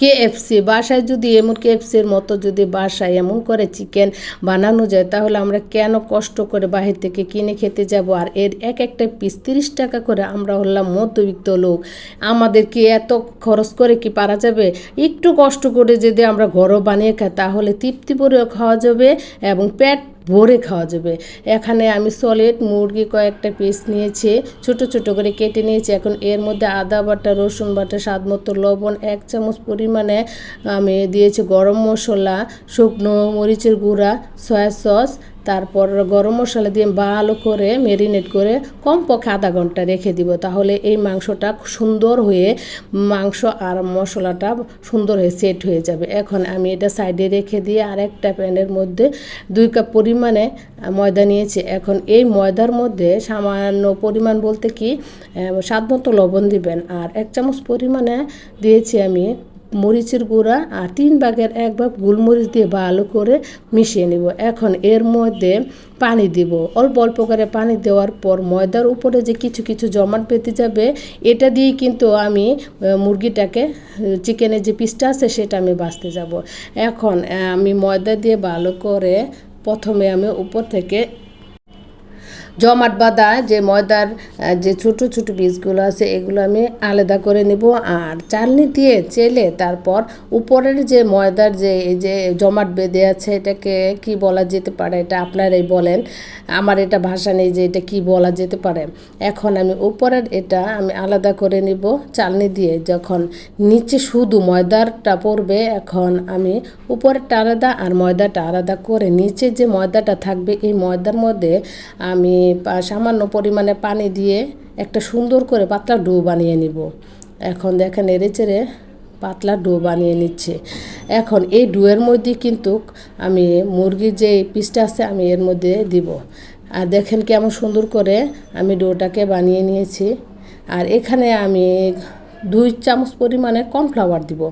KFC, বাসায় যদি এমন কেএফসির মতো যদি বাসায় এমন করে চিকেন বানানো যায়, তাহলে আমরা কেন কষ্ট করে বাহির থেকে কিনে খেতে যাব? আর এর এক একটা পিস তিরিশ টাকা করে আমরা হলাম মধ্যবিত্ত লোক। আমাদের কি এত খরচ করে কি পারা যাবে? একটু কষ্ট করে যদি আমরা ঘরও বানিয়ে খাই, তাহলে তৃপ্তি খাওয়া যাবে এবং পেট ভরে খাওয়া যাবে। এখানে আমি সলিড মুরগি কয়েকটা পিস নিয়েছি, ছোট ছোট করে কেটে নিয়েছি। এখন এর মধ্যে আদা বাটা, রসুন বাটা, স্বাদ মতো লবণ, এক চামচ পরিমাণে আমি দিয়েছি গরম মশলা, শুকনো মরিচের গুঁড়া সয়া সস তারপর গরম মশলা দিয়ে ভালো করে মেরিনেট করে কমপক্ষে আধা ঘণ্টা রেখে দিব। তাহলে এই মাংসটা সুন্দর হয়ে মাংস আর মশলাটা সুন্দর হয়ে সেট হয়ে যাবে। এখন আমি এটা সাইডে রেখে দিয়ে আর একটা প্যানের মধ্যে দুই কাপ পরিমাণে ময়দা নিয়েছি। এখন এই ময়দার মধ্যে সামান্য পরিমাণ বলতে কি স্বাদ মতো লবণ দিবেন। আর এক চামচ পরিমাণে দিয়েছি আমি মরিচের গুঁড়া আর তিন ভাগের এক ভাগ গোলমরিচ দিয়ে ভালো করে মিশিয়ে নিব। এখন এর মধ্যে পানি দিব। অল্প অল্প করে পানি দেওয়ার পর ময়দার উপরে যে কিছু কিছু জমাট পেতে যাবে, এটা দিয়েই কিন্তু আমি মুরগিটাকে চিকেনের যে পিসটা আছে সেটা আমি বাঁচতে যাব। এখন আমি ময়দা দিয়ে ভালো করে প্রথমে আমি উপর থেকে জমাট বাঁধা, যে ময়দার যে ছোট ছোট বীজগুলো আছে, এগুলো আমি আলাদা করে নেব। আর চালনি দিয়ে চেলে তারপর উপরের যে ময়দার যে, এই যে জমাট বেঁধে আছে, এটাকে কি বলা যেতে পারে? এটা আপনারাই বলেন। আমার এটা ভাষা নেই যে এটা কি বলা যেতে পারে। এখন আমি উপরের এটা আমি আলাদা করে নিব চালনি দিয়ে। যখন নিচে শুধু ময়দারটা পড়বে, এখন আমি উপরেরটা আলাদা আর ময়দাটা আলাদা করে নিচে যে ময়দাটা থাকবে, এই ময়দার মধ্যে আমি সামান্য পরিমাণে পানি দিয়ে একটা সুন্দর করে পাতলা ডো বানিয়ে নিব। এখন দেখেন এড়ে চেড়ে পাতলা ডো বানিয়ে নিচ্ছে। এখন এই ডোয়ের মধ্যে কিন্তু আমি মুরগির যে পিসটা আছে আমি এর মধ্যে দিব। আর দেখেন কেমন সুন্দর করে আমি ডোটাকে বানিয়ে নিয়েছি। আর এখানে আমি দুই চামচ পরিমাণে কর্নফ্লাওয়ার দিব।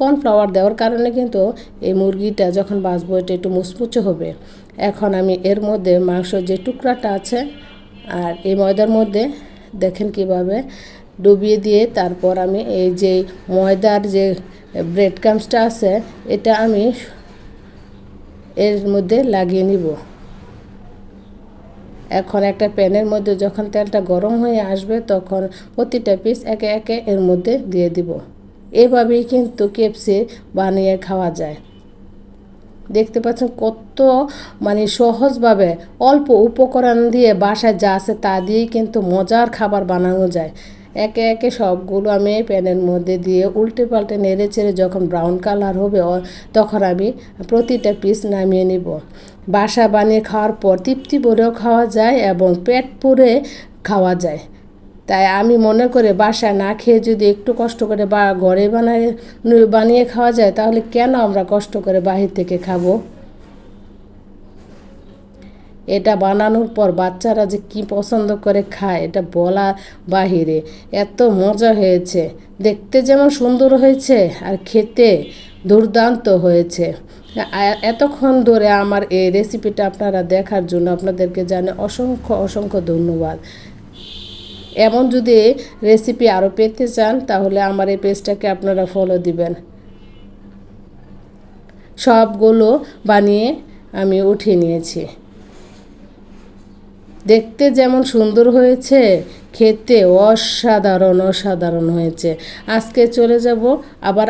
কর্নফ্লাওয়ার দেওয়ার কারণে কিন্তু এই মুরগিটা যখন বাঁচবো এটা একটু মুচমুচে হবে। এখন আমি এর মধ্যে মাংসর যে টুকরাটা আছে আর এই ময়দার মধ্যে দেখেন কীভাবে ডুবিয়ে দিয়ে তারপর আমি এই যে ময়দার যে ব্রেড ক্রামসটা আছে, এটা আমি এর মধ্যে লাগিয়ে নিব। এখন একটা প্যানের মধ্যে যখন তেলটা গরম হয়ে আসবে তখন প্রতিটা পিস একে একে এর মধ্যে দিয়ে দিব। এভাবেই কিন্তু কেপসি বানিয়ে খাওয়া যায়। দেখতে পাচ্ছেন কত মানে সহজভাবে অল্প উপকরণ দিয়ে বাসায় যা আছে তা দিয়েই কিন্তু মজার খাবার বানানো যায়। একে একে সবগুলো আমি প্যানের মধ্যে দিয়ে উল্টে পাল্টে নেড়ে চেড়ে যখন ব্রাউন কালার হবে তখন আমি প্রতিটা পিস নামিয়ে নিব। বাসা বানিয়ে খাওয়ার পর তৃপ্তি ভরেও খাওয়া যায় এবং পেট পুরে খাওয়া যায়। তাই আমি মনে করে বাসায় না খেয়ে যদি একটু কষ্ট করে বা ঘরে বানায়, বানিয়ে খাওয়া যায়, তাহলে কেন আমরা কষ্ট করে বাহির থেকে খাব? এটা বানানোর পর বাচ্চারা যে কি পছন্দ করে খায়, এটা বলা বাহিরে। এত মজা হয়েছে। দেখতে যেমন সুন্দর হয়েছে আর খেতে দুর্দান্ত হয়েছে। এতক্ষণ ধরে আমার এই রেসিপিটা আপনারা দেখার জন্য আপনাদেরকে জানে অসংখ্য অসংখ্য ধন্যবাদ। এমন যদি রেসিপি আরও পেতে চান, তাহলে আমার এই পেজটাকে আপনারা ফলো দিবেন। সবগুলো বানিয়ে আমি উঠিয়ে নিয়েছি। দেখতে যেমন সুন্দর হয়েছে, খেতে অসাধারণ অসাধারণ হয়েছে। আজকে চলে যাব, আবার